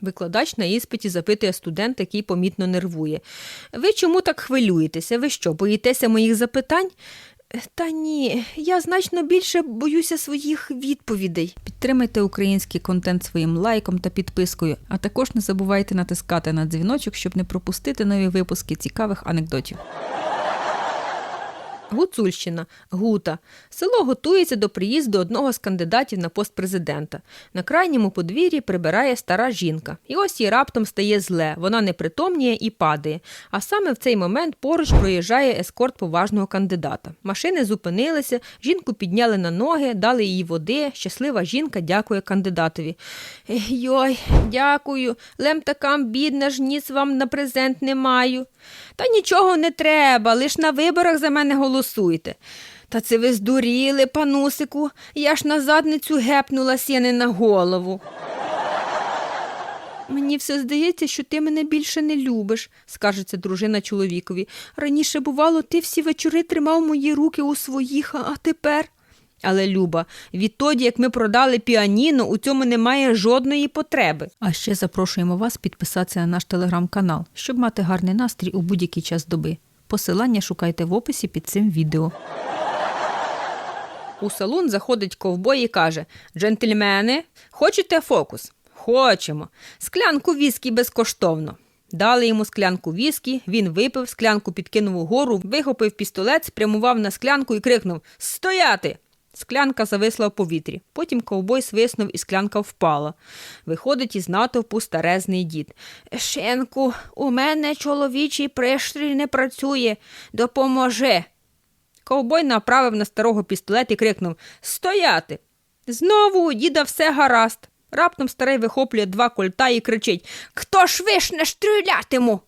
Викладач на іспиті запитує студента, який помітно нервує. Ви чому так хвилюєтеся? Ви що, боїтеся моїх запитань? Та ні, я значно більше боюся своїх відповідей. Підтримайте український контент своїм лайком та підпискою, а також не забувайте натискати на дзвіночок, щоб не пропустити нові випуски цікавих анекдотів. Гуцульщина, Гута. Село готується до приїзду одного з кандидатів на пост президента. На крайньому подвір'ї прибирає стара жінка. І ось їй раптом стає зле. Вона непритомніє і падає. А саме в цей момент поруч проїжджає ескорт поважного кандидата. Машини зупинилися, жінку підняли на ноги, дали їй води. Щаслива жінка дякує кандидатові. «Ех, Йой, дякую. Лем такам бідна ж ніц вам на презент не маю. Та нічого не треба, лиш на виборах за мене голосуйте. Та це ви здуріли, панусику, я ж на задницю гепнулась, я не на голову. Мені все здається, що ти мене більше не любиш, скажеться дружина чоловікові. Раніше, бувало, ти всі вечори тримав мої руки у своїх, а тепер. Але Люба, відтоді, як ми продали піаніно, у цьому немає жодної потреби. А ще запрошуємо вас підписатися на наш телеграм-канал, щоб мати гарний настрій у будь-який час доби. Посилання шукайте в описі під цим відео. У салон заходить ковбой і каже: Джентльмени, хочете фокус? Хочемо. Склянку віскі безкоштовно. Дали йому склянку віскі, він випив, склянку підкинув угору, вихопив пістолет, спрямував на склянку і крикнув Стояти! Склянка зависла в повітрі. Потім ковбой свиснув і склянка впала. Виходить із натовпу старезний дід. Шенку, у мене чоловічий пристрій не працює. Допоможи. Ковбой направив на старого пістолет і крикнув Стояти! Знову у діда все гаразд. Раптом старий вихоплює два кольта і кричить Хто ж виш не стрілятиму?